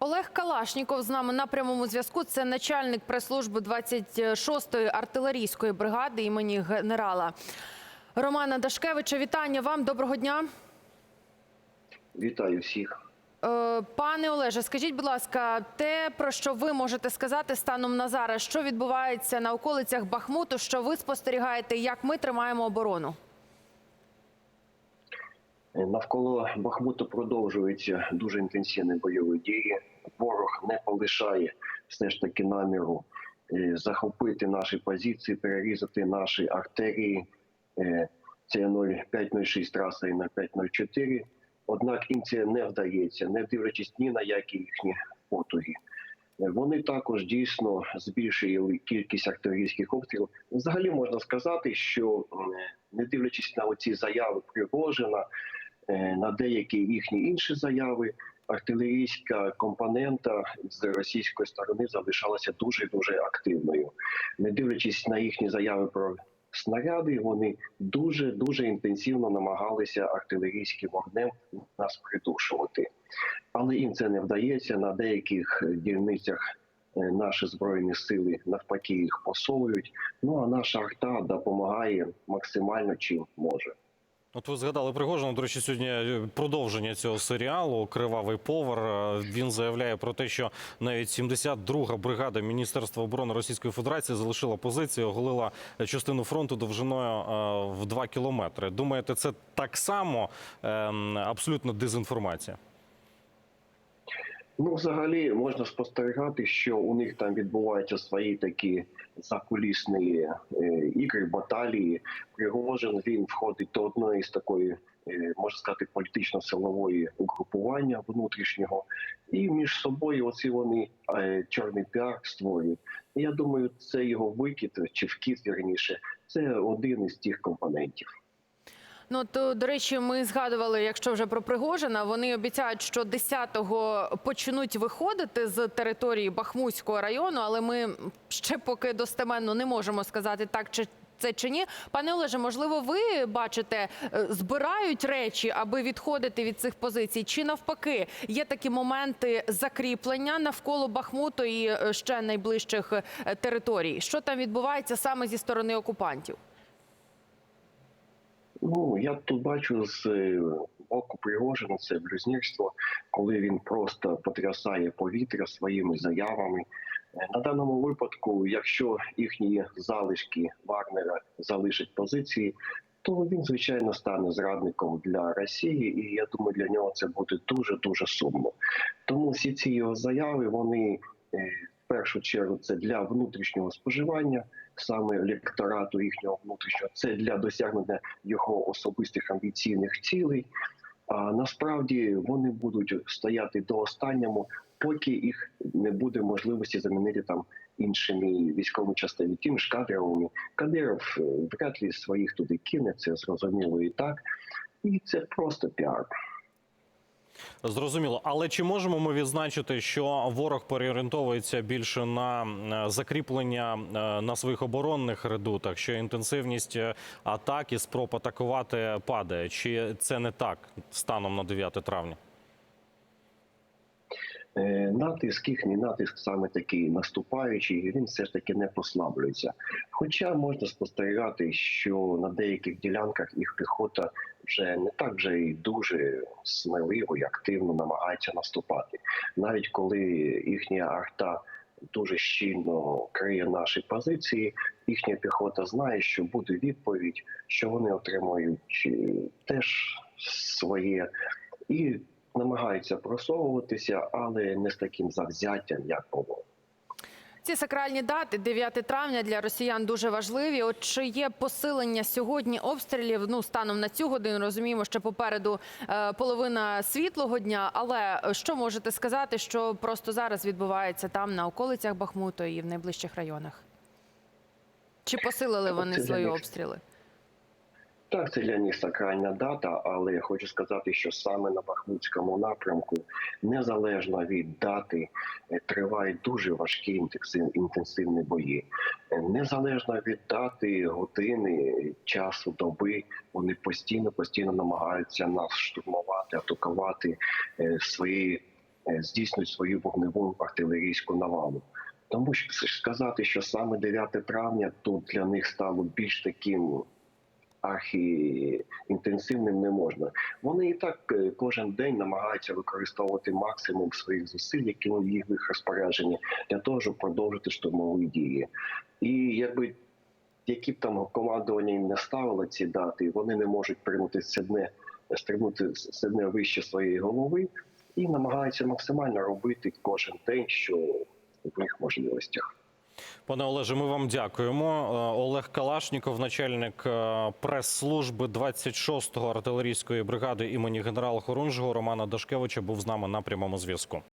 Олег Калашніков з нами на прямому зв'язку. Це начальник прес-служби 26-ї артилерійської бригади імені генерала Романа Дашкевича. Вітання вам. Доброго дня. Вітаю всіх. Е, Пане Олеже, скажіть, будь ласка, те, про що ви можете сказати станом на зараз, що відбувається на околицях Бахмуту, що ви спостерігаєте, як ми тримаємо оборону? Навколо Бахмуту продовжуються дуже інтенсивні бойові дії. Ворог не полишає все ж таки наміру е, захопити наші позиції, перерізати наші артерії. Е, Це 0506 траса і 0504. Однак їм це не вдається, не дивлячись ні на які їхні потуги. Е, Вони також дійсно збільшили кількість артилерійських обстрілів. Взагалі можна сказати, що не дивлячись на оці заяви Пригожина, на деякі їхні інші заяви, артилерійська компонента з російської сторони залишалася дуже дуже активною. Не дивлячись на їхні заяви про снаряди, вони дуже дуже інтенсивно намагалися артилерійським вогнем нас придушувати. Але їм це не вдається на деяких дільницях. е, Наші збройні сили навпаки їх посовують. Ну а наша арта допомагає максимально чим може. От ви згадали Пригожина. До речі, сьогодні е, продовження цього серіалу Кривавий повар. Е, Він заявляє про те, що навіть 72-га бригада Міністерства оборони Російської Федерації залишила позиції, оголила частину фронту довжиною е, в 2 кілометри. Думаєте, це так само ем, абсолютно дезінформація? Ну, взагалі можна спостерігати, що у них там відбуваються свої такі закулісні е, ігри, баталії. Пригожин він входить до одної з такої, е, можна сказати, політично-силової угрупування внутрішнього, і між собою оці вони е, чорний піар створюють. Я думаю, це його викид чи вкид, вірніше, це один із тих компонентів. Ну то до речі, ми згадували, якщо вже про Пригожина, вони обіцяють, що 10-го почнуть виходити з території Бахмутського району, але ми ще поки достеменно не можемо сказати так чи. Це чи ні, пане Олеже, можливо, ви бачите, е, збирають речі, аби відходити від цих позицій, чи навпаки є такі моменти закріплення навколо Бахмуту і е, ще найближчих е, територій? Що там відбувається саме зі сторони окупантів? Ну, я тут бачу з е, боку Пригожина це блюзнірство, коли він просто потрясає повітря своїми заявами. Е, На даному випадку, якщо їхні залишки Вагнера залишать позиції, то він звичайно стане зрадником для Росії, і я думаю, для нього це буде дуже дуже сумно. Тому всі ці його заяви вони е, першу чергу це для внутрішнього споживання, саме електорату їхнього внутрішнього, це для досягнення його особистих амбіційних цілей. А насправді вони будуть стояти до останнього, поки їх не буде можливості замінити там іншими військовими частинами, тим ж кадровими. Кадиров е, вряд ли своїх туди кине, це зрозуміло і так. І це просто піар. Зрозуміло, але чи можемо ми відзначити, що ворог переорієнтовується більше на е, закріплення е, на своїх оборонних редутах, що інтенсивність е, атак і спроб атакувати падає? Чи це не так станом на 9 травня? Е, Натиск, їхній натиск саме такий наступаючий, він все ж таки не послаблюється. Хоча можна спостерігати, що на деяких ділянках їх піхота вже не так вже і дуже сміливо і активно намагається наступати, навіть коли їхня арта дуже щільно криє наші позиції, їхня піхота знає, що буде відповідь, що вони отримують е, теж своє і намагаються просовуватися, але не з таким завзяттям, як було. Ці сакральні дати 9 травня для росіян дуже важливі. От чи є посилення сьогодні обстрілів? Ну станом на цю годину розуміємо, що попереду е, половина світлого дня. Але е, що можете сказати, що просто зараз відбувається там на околицях Бахмуту і в найближчих районах? Чи посилили вони свої обстріли? Так, це для них сакральна дата, але я хочу сказати, що саме на Бахмутському напрямку, незалежно від дати, е, тривають дуже важкі інтенсивні бої. Е, Незалежно від дати, години, часу, доби, вони постійно постійно намагаються нас штурмувати, атакувати е, свої здійснюють свою вогневу артилерійську навалу. Тому що сказати, що саме 9 травня тут для них стало більш таким архіінтенсивним не можна. Вони і так е, кожен день намагаються використовувати максимум своїх зусиль, які в їх розпорядженні, для того, щоб продовжити штурмові дії. І якби які б там командування їм не ставило ці дати, вони не можуть прийняти седне, стрибнути седне вище своєї голови і намагаються максимально робити кожен день, що в їх можливостях. Пане Олеже, ми вам дякуємо. Е, Олег Калашніков, начальник е, прес-служби 26-го артилерійської бригади імені генерала Хорунжого Романа Дашкевича, був з нами на прямому зв'язку.